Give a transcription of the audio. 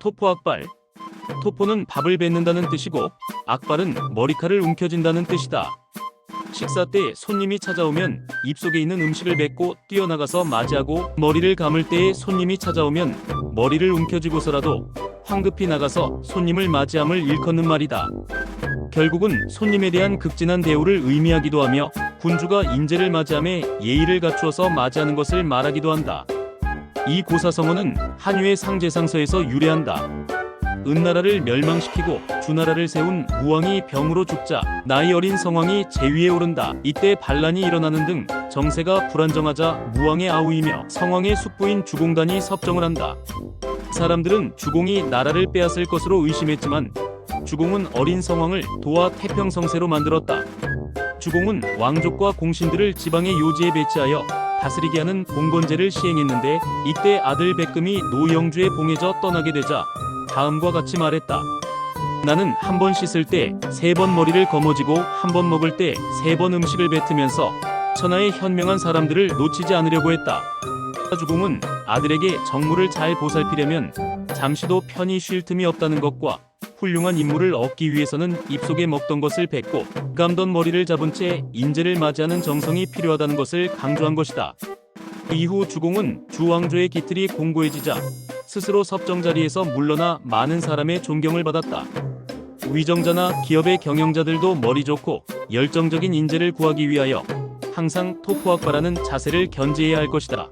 토포 악발. 토포는 밥을 뱉는다는 뜻이고 악발은 머리칼을 움켜쥔다는 뜻이다. 식사 때 손님이 찾아오면 입속에 있는 음식을 뱉고 뛰어나가서 맞이하고 머리를 감을 때에 손님이 찾아오면 머리를 움켜쥐고서라도 황급히 나가서 손님을 맞이함을 일컫는 말이다. 결국은 손님에 대한 극진한 대우를 의미하기도 하며 군주가 인재를 맞이함에 예의를 갖추어서 맞이하는 것을 말하기도 한다. 이 고사성어는 한유의 상제상서에서 유래한다. 은나라를 멸망시키고 주나라를 세운 무왕이 병으로 죽자 나이 어린 성왕이 제위에 오른다. 이때 반란이 일어나는 등 정세가 불안정하자 무왕의 아우이며 성왕의 숙부인 주공단이 섭정을 한다. 사람들은 주공이 나라를 빼앗을 것으로 의심했지만 주공은 어린 성왕을 도와 태평성세로 만들었다. 주공은 왕족과 공신들을 지방의 요지에 배치하여 다스리게 하는 봉건제를 시행했는데 이때 아들 백금이 노영주에 봉해져 떠나게 되자 다음과 같이 말했다. 나는 한 번 씻을 때 세 번 머리를 거머쥐고 한 번 먹을 때 세 번 음식을 뱉으면서 천하의 현명한 사람들을 놓치지 않으려고 했다. 주공은 아들에게 정무를 잘 보살피려면 잠시도 편히 쉴 틈이 없다는 것과 훌륭한 인물을 얻기 위해서는 입속에 먹던 것을 뱉고 감던 머리를 잡은 채 인재를 맞이하는 정성이 필요하다는 것을 강조한 것이다. 이후 주공은 주왕조의 기틀이 공고해지자 스스로 섭정 자리에서 물러나 많은 사람의 존경을 받았다. 위정자나 기업의 경영자들도 머리 좋고 열정적인 인재를 구하기 위하여 항상 토포악바라는 자세를 견지해야 할 것이다.